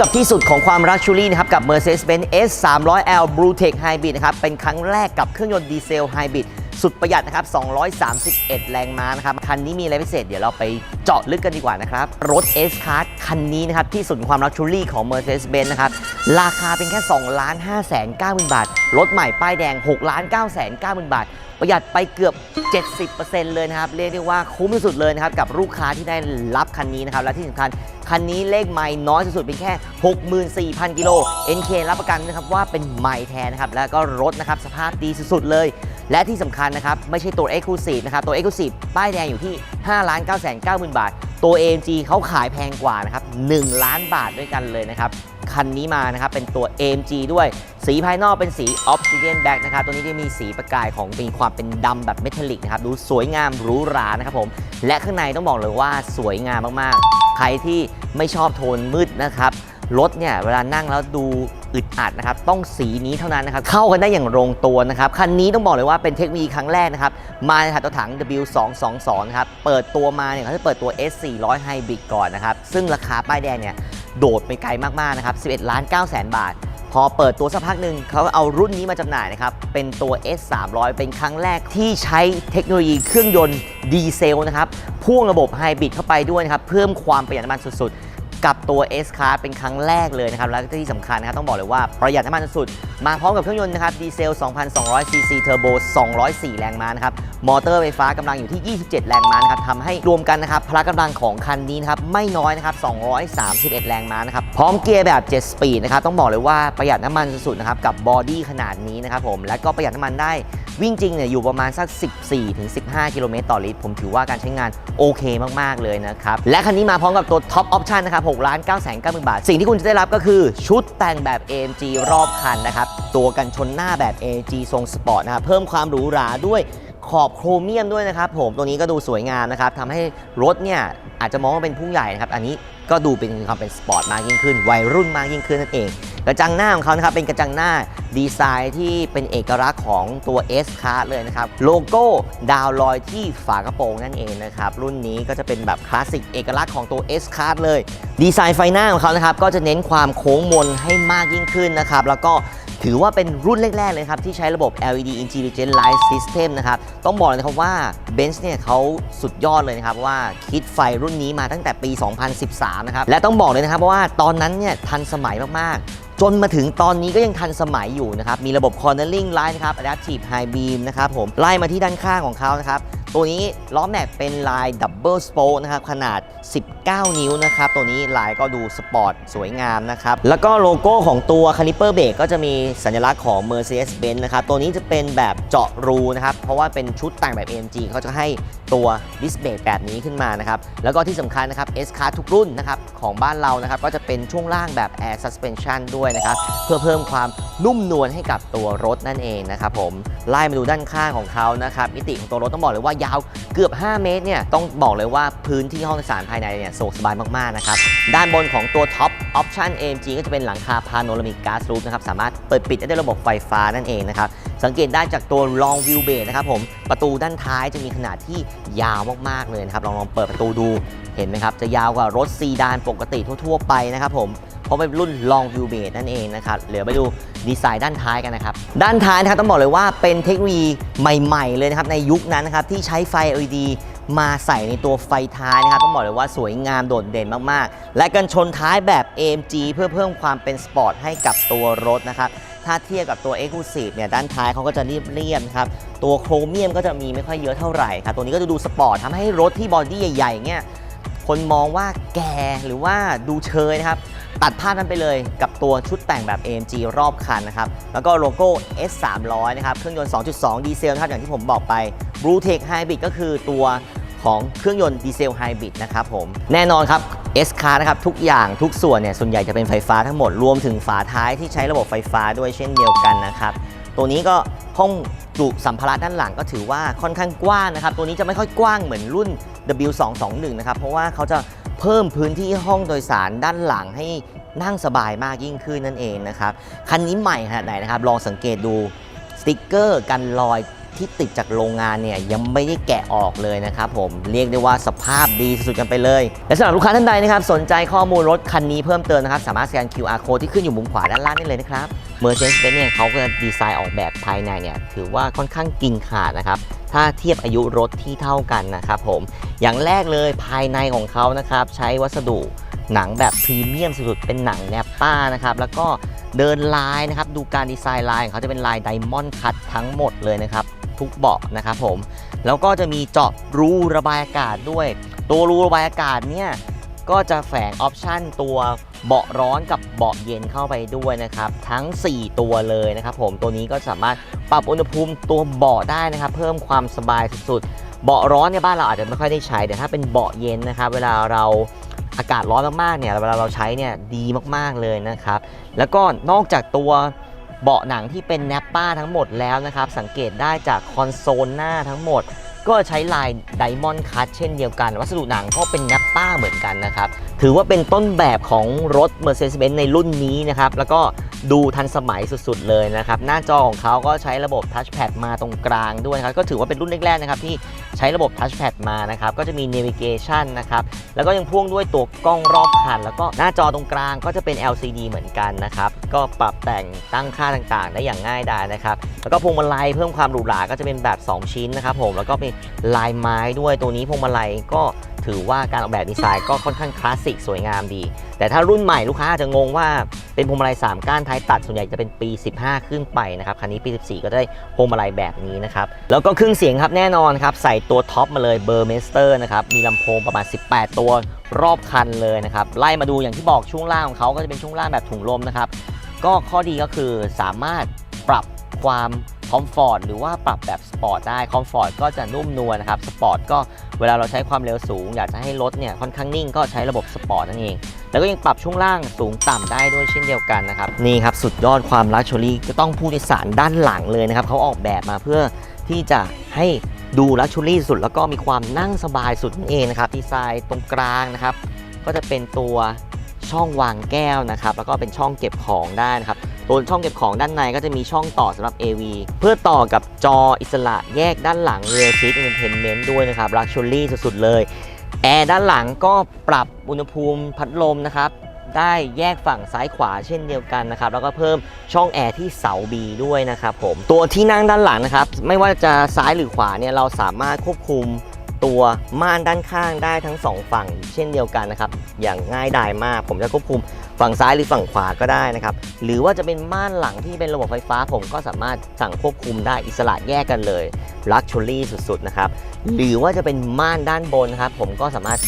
กับที่สุดของความรักชูรี่นะครับกับ Mercedes-Benz S 3 0 0 L Blue Tech Hybrid นะครับเป็นครั้งแรกกับเครื่องยนต์ดีเซลไฮบริดสุดประหยัดนะครับ 231 แรงม้านะครับ คันนี้มีอะไรพิเศษ เดี๋ยวเราไป จาะลึกกันดีกว่านะครับ รถ S Class คันนี้นะครับ ที่สุดความรักชูรี่ของ Mercedes-Benz นะครับ ราคาเป็นแค่ 2 ล้าน5แสน9หมื่นบาท รถใหม่ป้ายแดง 6 ล้าน9แสน9หมื่นบาท ประหยัดไปเกือบ 70%เลยนะครับ เรียกได้ว่าคุ้มที่สุดเลยนะครับ กับลูกค้าที่ได้รับคันนี้นะครับ และที่สำคัญคันนี้เลขไม่น้อยสุดๆเป็นแค่ 64,000 กิโล NK รับประกันนะครับว่าเป็นใหม่แท้นะครับแล้วก็รถนะครับสภาพดีสุดๆเลย และที่สำคัญนะครับ ไม่ใช่ตัว Exclusive นะครับ ตัว Exclusive ป้ายแดงอยู่ที่5 9 9 0 0 0 0 บาท ตัว AMG เขาขายแพงกว่านะครับ 1 ล้านบาทด้วยกันเลยนะครับ คันนี้มานะครับเป็นตัว AMG ด้วย สีภายนอกเป็นสี Obsidian Black นะครับ ตัวนี้จะมีสีประกายของมีความเป็นดำแบบเมทัลลิกนะครับ ดูสวยงามหรูหรานะครับผม และข้างในต้องบอกเลยว่าสวยงามมากๆ ใครที่ไม่ชอบโทนมืดนะครับ รถเนี่ยเวลานั่งแล้วดู อึดอัดนะครับต้องสีนี้เท่านั้นนะครับเข้ากันได้อย่างลงตัวนะครับคันนี้ต้องบอกเลยว่าเป็นเทคโนโลยีครั้งแรกนะครับมาในถังตัวถัง W222 นะครับเปิดตัวมาเนี่ยเขาจะเปิดตัว S400 Hybrid ก่อนนะครับซึ่งราคาป้ายแดงเนี่ยโดดไปไกลมากๆนะครับ11ล้าน9แสนบาท พอเปิดตัวสักพักหนึ่งเขาเอารุ่นนี้มาจำหน่ายนะครับ เป็นตัว S 3 0 0 เป็นครั้งแรกที่ใช้เทคโนโลยีเครื่องยนต์ดีเซลนะครับพ่วงระบบไฮบริดเข้าไปด้วยนะครับ เพิ่มความประหยัดน้ำมันสุดๆ กับตัว S Class เป็นครั้งแรกเลยนะครับ และที่สำคัญนะครับต้องบอกเลยว่าประหยัดน้ำมันสุด มาพร้อมกับเครื่องยนต์นะครับดีเซล 2,200 ซีซีเทอร์โบ 204 แรงม้านะครับ มอเตอร์ไฟฟ้ากำลังอยู่ที่ 27 แรงม้านะครับทำให้รวมกันนะครับพละกำลังของคันนี้นะครับไม่น้อยนะครับ 231 แรงม้านะครับ พร้อมเกียร์แบบ 7 สปีดนะครับต้องบอกเลยว่าประหยัดน้ำมันสุดๆนะครับกับบอดี้ขนาดนี้นะครับผม และก็ประหยัดน้ำมันได้วิ่งจริงเนี่ยอยู่ประมาณสัก 14-15 กิโลเมตรต่อลิตร ผมถือว่าการใช้งานโอเคมาก ๆ เลยนะครับ และคันนี้มาพร้อมกับตัวท็อปออปชันนะครับ6ล้าน9 9 0 0 0 บาท สิ่งที่คุณจะได้รับก็คือชุดแต่งแบบ AMG รอบคันนะครับตัวกันชนหน้าแบบ AG ทรงสปอร์ตนะครับเพิ่มความหรูหราด้วยขอบโครเมียมด้วยนะครับผมตัวนี้ก็ดูสวยงามนะครับทำให้รถเนี่ยอาจจะมองว่าเป็นผู้ใหญ่นะครับอันนี้ก็ดูเป็นความเป็นสปอร์ตมากยิ่งขึ้น วัยรุ่นมากยิ่งขึ้นนั่นเอง กระจังหน้าของเขานะครับเป็นกระจังหน้าดีไซน์ที่เป็นเอกลักษณ์ของตัว S Class เลยนะครับ โลโก้ดาวลอยที่ฝากระโปรงนั่นเองนะครับ รุ่นนี้ก็จะเป็นแบบคลาสสิกเอกลักษณ์ของตัว S Class เลย ดีไซน์ไฟหน้าของเขานะครับก็จะเน้นความโค้งมนให้มากยิ่งขึ้นนะครับแล้วก็ ถือว่าเป็นรุ่นแรก ๆ เลยครับ ที่ใช้ระบบ LED Intelligent Light System นะครับ ต้องบอกเลยนะครับว่า Benz เนี่ยเขาสุดยอดเลยนะครับ ว่าคิดไฟรุ่นนี้มาตั้งแต่ปี 2013 นะครับ และต้องบอกเลยนะครับว่าตอนนั้นเนี่ยทันสมัยมาก ๆจนมาถึงตอนนี้ก็ยังทันสมัยอยู่นะครับ มีระบบ Cornering Light นะครับ Adaptive High Beam นะครับผม ไล่มาที่ด้านข้างของเขานะครับ ตัวนี้ล้อแม็กเป็นลาย Double Spoke นะครับขนาด 19 นิ้วนะครับ ตัวนี้ลายก็ดูสปอร์ตสวยงามนะครับ แล้วก็โลโก้ของตัว Caliper Brake ก็จะมีสัญลักษณ์ของ Mercedes-Benz นะครับ ตัวนี้จะเป็นแบบเจาะรูนะครับ เพราะว่าเป็นชุดแต่งแบบ AMG เขาจะให้ตัวดิสเบรกแบบนี้ขึ้นมานะครับ แล้วก็ที่สำคัญนะครับ S Class ทุกรุ่นนะครับของบ้านเรานะครับ ก็จะเป็นช่วงล่างแบบ Air Suspension ด้วยนะครับ เพื่อเพิ่มความนุ่มนวลให้กับตัวรถนั่นเองนะครับผมไล่มาดูด้านข้างของเขานะครับมิติของตัวรถต้องบอกเลยว่ายาวเกือบ 5 เมตรเนี่ยต้องบอกเลยว่าพื้นที่ห้องโดยสารภายในเนี่ยสะดวกสบายมากๆนะครับด้านบนของตัว Top Option AMG ก็จะเป็นหลังคา Panoramic Glass Roof นะครับสามารถเปิดปิดได้ด้วยระบบไฟฟ้านั่นเองนะครับสังเกตได้จากตัว Long View Bay นะครับผมประตูด้านท้ายจะมีขนาดที่ยาวมากๆเลยนะครับลองลองเปิดประตูดูเห็นไหมครับจะยาวกว่ารถซีดานปกติทั่ว ๆ ไปนะครับผม ราะเป็นรุ่น Long View b a s e นั่นเองนะครับเหลือไปดูดีไซน์ด้านท้ายกันนะครับ ด้านท้ายนะครับต้องบอกเลยว่าเป็นเทคโนโลยีใหม่ ๆ เลยนะครับในยุคนั้นนะครับที่ใช้ไฟ LED มาใส่ในตัวไฟท้ายนะครับต้องบอกเลยว่าสวยงามโดดเด่นมากๆ และกันชนท้ายแบบ AMG เพื่อเพิ่มความเป็นสปอร์ตให้กับตัวรถนะครับถ้าเทียบกับตัว Exclusive เนี่ยด้านท้ายเขาก็จะเรียบๆนะครับตัวโครเมียมก็จะมีไม่ค่อยเยอะเท่าไหร่ครับตัวนี้ก็จะดูสปอร์ตทำให้รถที่บอดี้ใหญ่ๆเนี่ยคนมองว่าแก่หรือว่าดูเชยนะครับ ตัดภาพนั้นไปเลยกับตัวชุดแต่งแบบ AMG รอบคันนะครับ แล้วก็โลโก้ S 3 0 0นะครับ เครื่องยนต์ 2.2 ดีเซลนะครับอย่างที่ผมบอกไป Blue Tech Hybrid ก็คือตัวของเครื่องยนต์ดีเซลไฮบริดนะครับผม แน่นอนครับ S Car นะครับ ทุกอย่างทุกส่วนเนี่ย ส่วนใหญ่จะเป็นไฟฟ้าทั้งหมด รวมถึงฝาท้ายที่ใช้ระบบไฟฟ้าด้วยเช่นเดียวกันนะครับ ตัวนี้ก็ห้องจุสัมภาระด้านหลังก็ถือว่าค่อนข้างกว้างนะครับ ตัวนี้จะไม่ค่อยกว้างเหมือนรุ่น W221 นะครับ เพราะว่าเขาจะ เพิ่มพื้นที่ห้องโดยสารด้านหลังให้นั่งสบายมากยิ่งขึ้นนั่นเองนะครับคันนี้ใหม่ขนาดไหนนะครับลองสังเกตดูสติกเกอร์กันรอยที่ติดจากโรงงานเนี่ยยังไม่ได้แกะออกเลยนะครับผมเรียกได้ว่าสภาพดีสุดๆกันไปเลย และสำหรับลูกค้าท่านใดนะครับสนใจข้อมูลรถคันนี้เพิ่มเติมนะครับสามารถสแกน QR code ที่ขึ้นอยู่มุมขวาด้านล่างได้เลยนะครับ Mercedes-Benz เนี่ยเขาก็ดีไซน์ออกแบบภายในเนี่ยถือว่าค่อนข้างกินขาดนะครับ ถ้าเทียบอายุรถที่เท่ากันนะครับผม อย่างแรกเลยภายในของเขานะครับ ใช้วัสดุหนังแบบพรีเมียมสุดๆ เป็นหนังแนปป้านะครับ แล้วก็เดินลายนะครับ ดูการดีไซน์ลายของเขาจะเป็นลายไดมอนด์คัตทั้งหมดเลยนะครับ ทุกเบาะนะครับผม แล้วก็จะมีเจาะรูระบายอากาศด้วย ตัวรูระบายอากาศเนี่ยก็จะแฝงออปชันตัว เบาะร้อนกับเบาะเย็นเข้าไปด้วยนะครับ ทั้ง 4 ตัวเลยนะครับผมตัวนี้ก็สามารถปรับอุณหภูมิตัวเบาะได้นะครับ เพิ่มความสบายสุดๆเบาะร้อนในยบ้านเราอาจจะไม่ค่อยได้ใช้แต่ถ้าเป็นเบาะเย็นนะครับ เวลาเราอากาศร้อนมากๆเนี่ยเวลาเราใช้เนี่ยดีมากๆเลยนะครับ แล้วก็นอกจากตัวเบาะหนังที่เป็นแนปป้าทั้งหมดแล้วนะครับ สังเกตได้จากคอนโซลหน้าทั้งหมด ก็ใช้ลายไดมอนด์คัตเช่นเดียวกัน วัสดุหนังก็เป็นแนปป้าเหมือนกันนะครับ ถือว่าเป็นต้นแบบของรถ Mercedes-Benz ในรุ่นนี้นะครับ แล้วก็ดูทันสมัยสุดๆเลยนะครับ หน้าจอของเขาก็ใช้ระบบทัชแพดมาตรงกลางด้วยครับ ก็ถือว่าเป็นรุ่นแรกๆนะครับที่ใช้ระบบทัชแพดมานะครับ ก็จะมี navigation นะครับ แล้วก็ยังพ่วงด้วยตัวกล้องรอบคัน แล้วก็หน้าจอตรงกลางก็จะเป็น LCD เหมือนกันนะครับ ก็ปรับแต่งตั้งค่าต่างๆ ได้อย่างง่ายดายนะครับ แล้วก็พวงมาลัยเพิ่มความหรูหราก็จะเป็นแบบ 2 ชิ้นนะครับผม แล้วก็มีลายไม้ด้วยตัวนี้พวงมาลัยก็ ถือว่าการออกแบบดีไซน์ก็ค่อนข้างคลาสสิกสวยงามดี แต่ถ้ารุ่นใหม่ลูกค้าอาจจะงงว่าเป็นพวงมาลัย 3 ก้านท้ายตัดส่วนใหญ่จะเป็นปี 15 ขึ้นไปนะครับ คันนี้ปี 14 ก็ได้พวงมาลัยแบบนี้นะครับ แล้วก็เครื่องเสียงครับแน่นอนครับ ใส่ตัวท็อปมาเลยเบอร์เมสเตอร์นะครับ มีลำโพงประมาณ 18 ตัวรอบคันเลยนะครับ ไล่มาดูอย่างที่บอกช่วงล่างของเขาก็จะเป็นช่วงล่างแบบถุงลมนะครับก็ข้อดีก็คือสามารถปรับความคอมฟอร์ตหรือว่าปรับแบบสปอร์ตได้คอมฟอร์ตก็จะนุ่มนวลนะครับสปอร์ตก็ เวลาเราใช้ความเร็วสูง อยากจะให้รถเนี่ยค่อนข้างนิ่งก็ใช้ระบบสปอร์ตนั่นเอง แล้วก็ยังปรับช่วงล่างสูงต่ำได้ด้วยเช่นเดียวกันนะครับนี่ครับสุดยอดความลักชัวรี่ก็ต้องผู้โดยสารด้านหลังเลยนะครับเขาออกแบบมาเพื่อที่จะให้ดูลักชัวรี่สุดแล้วก็มีความนั่งสบายสุดนั่นเองนะครับดีไซน์ตรงกลางนะครับ ก็จะเป็นตัวช่องวางแก้วนะครับ แล้วก็เป็นช่องเก็บของได้นะครับ ตัวช่องเก็บของด้านในก็จะมีช่องต่อสำหรับ AV เพื่อต่อกับจออิสระแยกด้านหลัง Rear Seat Entertainment ด้วยนะครับ Luxury สุดๆเลยแอร์ด้านหลังก็ปรับอุณหภูมิพัดลมนะครับได้แยกฝั่งซ้ายขวาเช่นเดียวกันนะครับแล้วก็เพิ่มช่องแอร์ที่เสา B ด้วยนะครับผมตัวที่นั่งด้านหลังนะครับไม่ว่าจะซ้ายหรือขวาเนี่ยเราสามารถควบคุมตัวม่านด้านข้างได้ทั้งสองฝั่งเช่นเดียวกันนะครับอย่างง่ายดายมาก ผมจะควบคุม ฝั่งซ้ายหรือฝั่งขวาก็ได้นะครับ หรือว่าจะเป็นม่านหลังที่เป็นระบบไฟฟ้าผมก็สามารถสั่งควบคุมได้อิสระแยกกันเลย Luxury สุดๆนะครับ หรือว่าจะเป็นม่านด้านบนนะครับผมก็สามารถ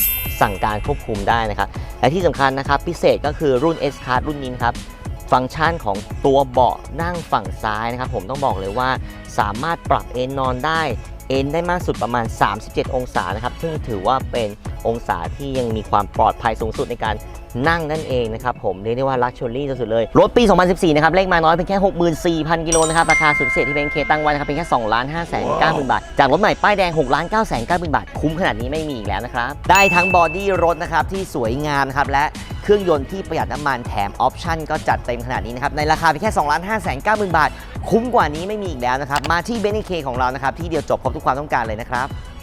สั่งการควบคุมได้นะครับ และที่สำคัญนะครับพิเศษก็คือรุ่น S Card รุ่นนี้ครับฟังก์ชันของตัวเบาะนั่งฝั่งซ้ายนะครับ ผมต้องบอกเลยว่าสามารถปรับเอนนอนได้เอนได้มากสุดประมาณ 37 องศานะครับ ซึ่งถือว่าเป็นองศาที่ยังมีความปลอดภัยสูงสุดในการ นั่งนั่นเองนะครับผมเรียกได้ว่าลักชัวรี่สุดๆเลย รถปี 2014 นะครับ เลขมาน้อยเพียงแค่ 64,000 กิโลนะครับ ราคาสุดพิเศษที่เป็นเคตั้งไว้นะครับเพียงแค่2ล้าน5แสน9หมื่นบาท จากรถใหม่ป้ายแดง6ล้าน9แสน9หมื่นบาท คุ้มขนาดนี้ไม่มีอีกแล้วนะครับ ได้ทั้งบอดี้รถนะครับที่สวยงามนะครับและเครื่องยนต์ที่ประหยัดน้ำมันแถมออปชั่นก็จัดเต็มขนาดนี้นะครับในราคาเพียงแค่2ล้าน5แสน9หมื่นบาท คุ้มกว่านี้ไม่มีอีกแล้วนะครับมาที่เบนเคของเรานะครับที่เดียวจบครบทุกความต้องการเลยนะครับ